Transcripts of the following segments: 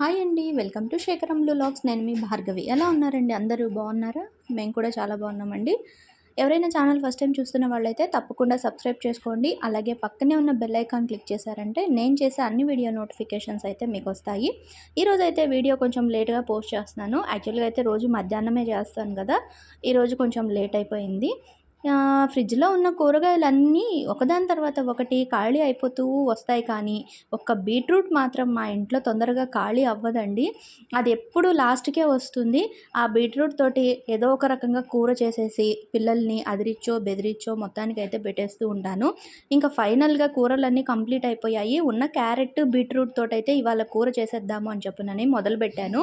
Hi అండి. Welcome to Shekharam blogs నేను మీ భార్గవి. ఎలా ఉన్నారండి? అందరూ బాగున్నారా? మేము కూడా చాలా బాగున్నామండి. ఎవరైనా ఛానల్ ఫస్ట్ టైం చూస్తున్న వాళ్ళైతే తప్పకుండా సబ్స్క్రైబ్ చేసుకోండి. అలాగే పక్కనే ఉన్న బెల్ ఐకాన్ క్లిక్ చేశారంటే నేను చేసే అన్ని వీడియో నోటిఫికేషన్స్ అయితే మీకు వస్తాయి. ఈరోజు అయితే వీడియో కొంచెం లేట్గా పోస్ట్ చేస్తున్నాను. యాక్చువల్గా అయితే రోజు మధ్యాహ్నమే చేస్తాను కదా. ఈరోజు కొంచెం లేట్ అయిపోయింది. ఫ్రిడ్జ్లో ఉన్న కూరగాయలన్నీ ఒకదాని తర్వాత ఒకటి ఖాళీ అయిపోతూ వస్తాయి కానీ ఒక్క బీట్రూట్ మాత్రం మా ఇంట్లో తొందరగా ఖాళీ అవ్వదండి. అది ఎప్పుడు లాస్ట్కే వస్తుంది. ఆ బీట్రూట్ తోటి ఏదో ఒక రకంగా కూర చేసేసి పిల్లల్ని అదిరిచ్చో బెదిరిచ్చో మొత్తానికి అయితే పెట్టేస్తూ ఉంటాను. ఇంకా ఫైనల్గా కూరలన్నీ కంప్లీట్ అయిపోయాయి. ఉన్న క్యారెట్ బీట్రూట్ తోటైతే అయితే ఇవాళ కూర చేసేద్దాము అని చెప్పునని మొదలుపెట్టాను.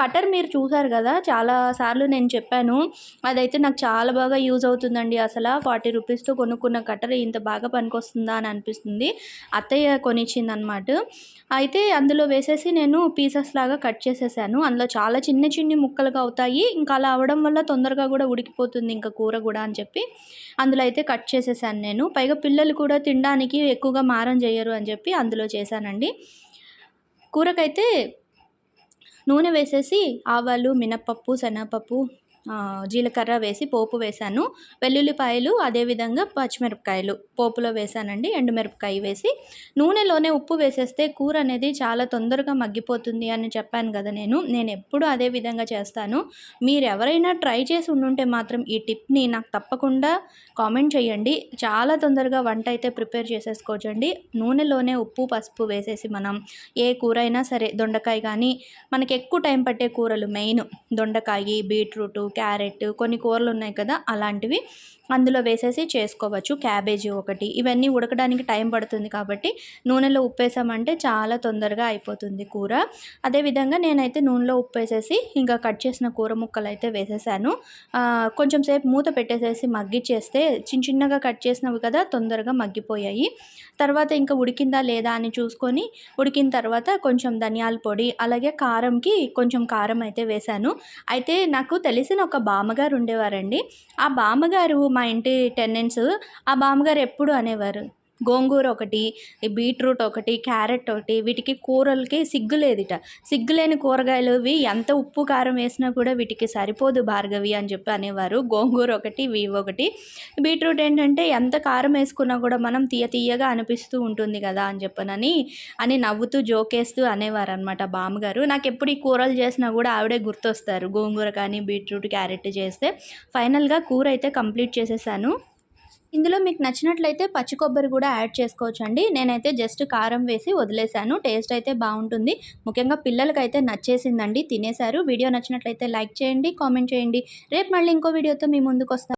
కటర్ మీరు చూసారు కదా చాలా సార్లు నేను చెప్పాను. అదైతే నాకు చాలా బాగా యూజ్ అవుతుందండి. అసలు ఫార్టీ రూపీస్తో కొనుక్కున్న కట్టర్ ఇంత బాగా పనికొస్తుందా అని అనిపిస్తుంది. అత్తయ్య కొనిచ్చిందనమాట అయితే అందులో వేసేసి నేను పీసెస్ లాగా కట్ చేసేసాను. అందులో చాలా చిన్న చిన్ని ముక్కలుగా అవుతాయి. ఇంకా అలా అవడం వల్ల తొందరగా కూడా ఉడికిపోతుంది ఇంకా కూర కూడా అని చెప్పి అందులో అయితే కట్ చేసేసాను నేను. పైగా పిల్లలు కూడా తినడానికి ఎక్కువగా మారం చేయరు అని చెప్పి అందులో చేశానండి. కూరకైతే నూనె వేసేసి ఆవాలు మినప్పప్పు శనగపప్పు జీలకర్ర వేసి పోపు వేశాను వెల్లుల్లిపాయలు అదేవిధంగా పచ్చిమిరపకాయలు పోపులో వేశానండి ఎండుమిరపకాయ వేసి నూనెలోనే ఉప్పు వేసేస్తే కూర అనేది చాలా తొందరగా మగ్గిపోతుంది అని చెప్పాను కదా నేను. నేను ఎప్పుడు అదే విధంగా చేస్తాను. మీరు ఎవరైనా ట్రై చేసి ఉండుంటే మాత్రం ఈ టిప్ని నాకు తప్పకుండా కామెంట్ చేయండి. చాలా తొందరగా వంట అయితే ప్రిపేర్ చేసేసుకోవచ్చండి. నూనెలోనే ఉప్పు పసుపు వేసేసి మనం ఏ కూర అయినా సరే దొండకాయ కానీ మనకి ఎక్కువ టైం పట్టే కూరలు మెయిన్ దొండకాయ బీట్రూటు క్యారెట్ కొన్ని కూరలు ఉన్నాయి కదా అలాంటివి అందులో వేసేసి చేసుకోవచ్చు. క్యాబేజీ ఒకటి. ఇవన్నీ ఉడకడానికి టైం పడుతుంది కాబట్టి నూనెలో ఉప్పేసామంటే చాలా తొందరగా అయిపోతుంది కూర. అదేవిధంగా నేనైతే నూనెలో ఉప్పేసేసి ఇంకా కట్ చేసిన కూర ముక్కలు అయితే వేసేసాను కొంచెం సేపు మూత పెట్టేసేసి మగ్గిచ్చేస్తే చిన్న చిన్నగా కట్ చేసినవి కదా తొందరగా మగ్గిపోయాయి. తర్వాత ఇంకా ఉడికిందా లేదా అని చూసుకొని ఉడికిన తర్వాత కొంచెం ధనియాల పొడి అలాగే కారంకి కొంచెం కారం అయితే వేశాను అయితే నాకు తెలిసిన ఒక బామ్మగారు ఉండేవారండి. ఆ బామ్మగారు మా ఇంటి టెన్నెంట్స్ ఆ బామ్మగారు ఎప్పుడు అనేవారు? గోంగూర ఒకటి బీట్రూట్ ఒకటి క్యారెట్ ఒకటి వీటికి కూరలకి సిగ్గు లేదిట. సిగ్గు లేని కూరగాయలు ఇవి ఎంత ఉప్పు కారం వేసినా కూడా వీటికి సరిపోదు భార్గవి అని చెప్పి అనేవారు. గోంగూర ఒకటి ఇవి ఒకటి. బీట్రూట్ ఏంటంటే ఎంత కారం వేసుకున్నా కూడా మనం తీయ తీయగా అనిపిస్తూ ఉంటుంది కదా అని చెప్పనని అని నవ్వుతూ జోకేస్తూ అనేవారు అనమాట బామ్మగారు. నాకు ఎప్పుడు ఈ కూరలు చేసినా కూడా ఆవిడే గుర్తొస్తారు. గోంగూర కానీ బీట్రూట్ క్యారెట్ చేస్తే. ఫైనల్గా కూర అయితే కంప్లీట్ చేసేసాను. ఇందులో మీకు నచ్చినట్లయితే పచ్చి కొబ్బరి కూడా యాడ్ చేసుకోవచ్చు అండి నేనైతే జస్ట్ కారం వేసి వదిలేశాను. టేస్ట్ అయితే బాగుంటుంది. ముఖ్యంగా పిల్లలకైతే నచ్చేసిందండి. తినేశారు. వీడియో నచ్చినట్లయితే లైక్ చేయండి కామెంట్ చేయండి. రేపు మళ్ళీ ఇంకో వీడియోతో మీ ముందుకు వస్తాను